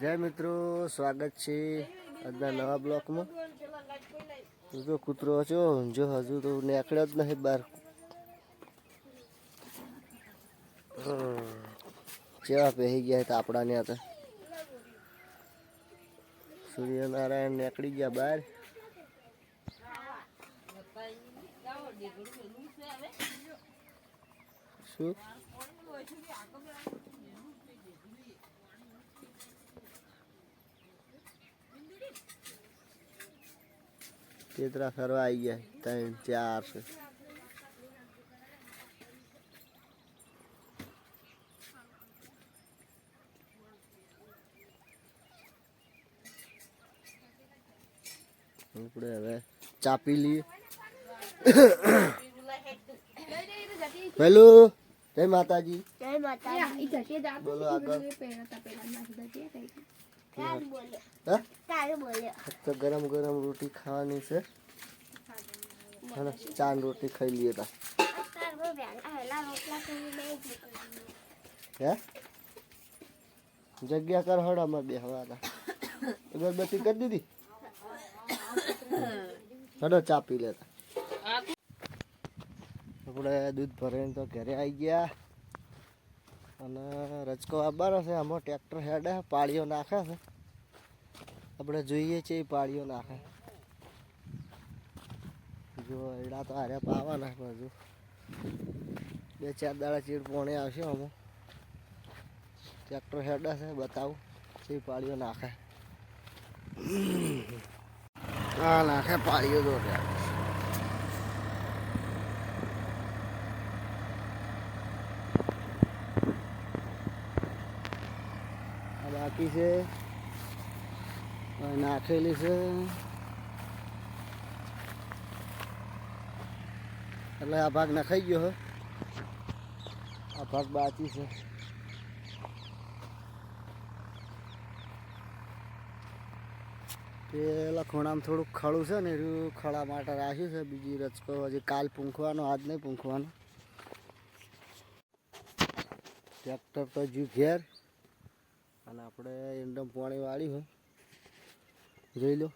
જય મિત્રો, સ્વાગત છે આજના નવા બ્લોકમાં. તું જો કૂતરો છો, જો હજુ તો નીકળ્યો જ નહીં બહાર. ચેવા પહેરી ગયા હતા આપણાને હતા સૂર્યનારાયણ નીકળી ગયા બહાર. શું? તેતરા ફરવા આવી ગયા. ત્રણ ચાર છે. આપણે હવે ચાપી લઈએ. પેલું જય માતાજી. જય માતા બોલો આગળ. તો ગરમ ગરમ રોટી ખાવાની છે. અને ચાંદ રોટી ખાઈ લઈએ તા. હે? જગ્યા કર હડામાં બે હવાના અગરબત્તી કરી દીધી? હડો ચા પી લેતા આપણે દૂધ ભરીને તો ઘરે આવી ગયા. અને રચકો આવવાનો છે આમાં ટ્રેક્ટર હેડે પાળીઓ નાખે છે. આપણે જોઈએ છીએ એ પાળીઓ નાખે. જો એડા તો હારે પાવાના છે હજુ બે ચાર દાડા ચીડ પોણે આવશે અમુક ટ્રેક્ટર હેડે છે, બતાવું છે પાળીઓ નાખે. હા નાખે પાળીઓ જો બાકી છે આ નાખેલી છે. એટલે આ ભાગ નખાઈ ગયો આ ભાગ બાકી છે. પેલા ખૂણામાં થોડુંક ખડું છે ને એનું ખડા માટે રાખ્યું છે. બીજી રચકો હજી કાલ પૂંખવાનો, આજ નહીં પૂંખવાનો. ટ્રેક્ટર તો જ્યુ ઘેર. અને આપણે એન્ડમ પાણી વાળી હોય જોઈ લો.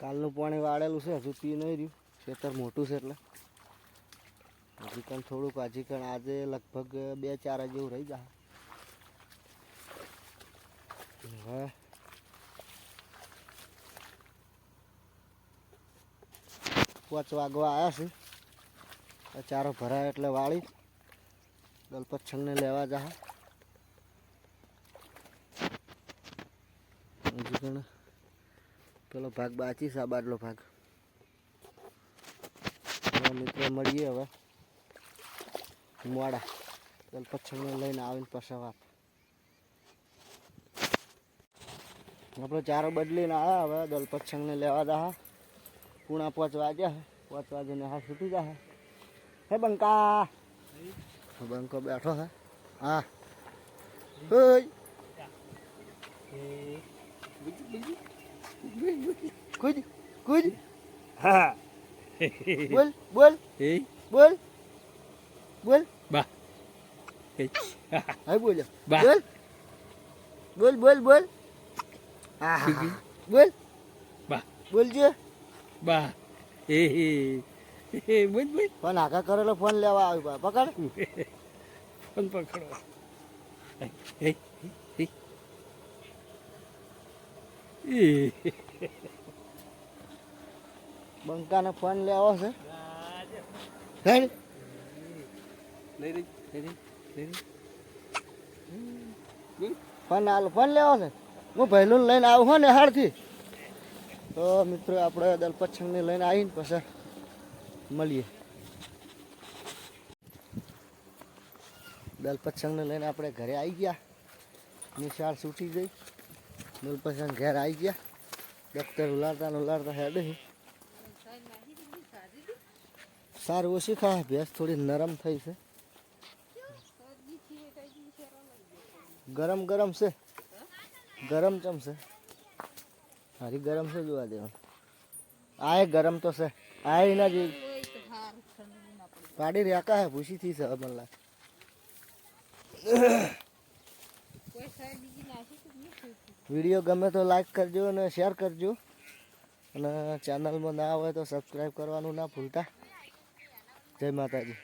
કાલનું પાણી વાળેલું છે, હજુ પી નહીં રહ્યું. ખેતર મોટું છે એટલે. હજી કણ થોડુંક હજી કણ આજે લગભગ બે ચાર જેવું રહી જાય હવે પાંચ વાગવા આવ્યા છે. ચારો ભરાય એટલે વાળી. દલપત છંગને લેવા જા હજુ પણ પેલો ભાગ છે, આ બાટલો ભાગ. મિત્રો, મળીએ હવે. મોડા. દલપત છંગને લઈને આવીને પછી આપણે ચારો બદલીને આવ્યા હવે, દલપત છંગને લેવા જા પૂણા પાંચ વાગ્યા હે પાંચ વાગે ને હા છૂટી જાય હે બંકા. બંકો બેઠો હે. હા. કુદ કુદ. હા. બોલ બોલ. બોલ. બોલ. બા. હા. બોલ. બોલ. બોલ બોલ બોલ. બોલ. બા. બોલજે. બા. એ એ બોલ બોલ. ફોન આગા કરેલો ફોન લેવા આવ્યો બા. પકડ. ફોન પકડો. એ બંકાને ફોન લેવો છે. હેડ લઈ લઈ લઈ ફોન હાલ ફોન લેવો છે. હું પહેલું લઈને આવું હો ને હાડથી. તો મિત્રો આપણે દલપતછંગને લઈને આવીને પછી મળીએ. દલપતછંગને લઈને આપણે ઘરે આવી ગયા. નિશાળ છૂટી ગઈ. દલપતછંગ ઘેર આવી ગયા. ડૉક્ટર ઉલાડતા ઉલાડતા હેડે સારું ઓછી ખાય, ભેંસ થોડી નરમ થઈ છે. ગરમ ગરમ છે. ગરમ ચમ છે હારી ગરમ છે જોવા દેવાનું? આ એ ગરમ તો છે. આ એના જે પાડી રહ્યા હે ભૂસી થી છે મલ્લા વીડિયો ગમે તો લાઈક કરજો અને શેર કરજો. અને ચેનલમાં ના હોય તો સબસ્ક્રાઈબ કરવાનું ના ભૂલતા. જય માતાજી.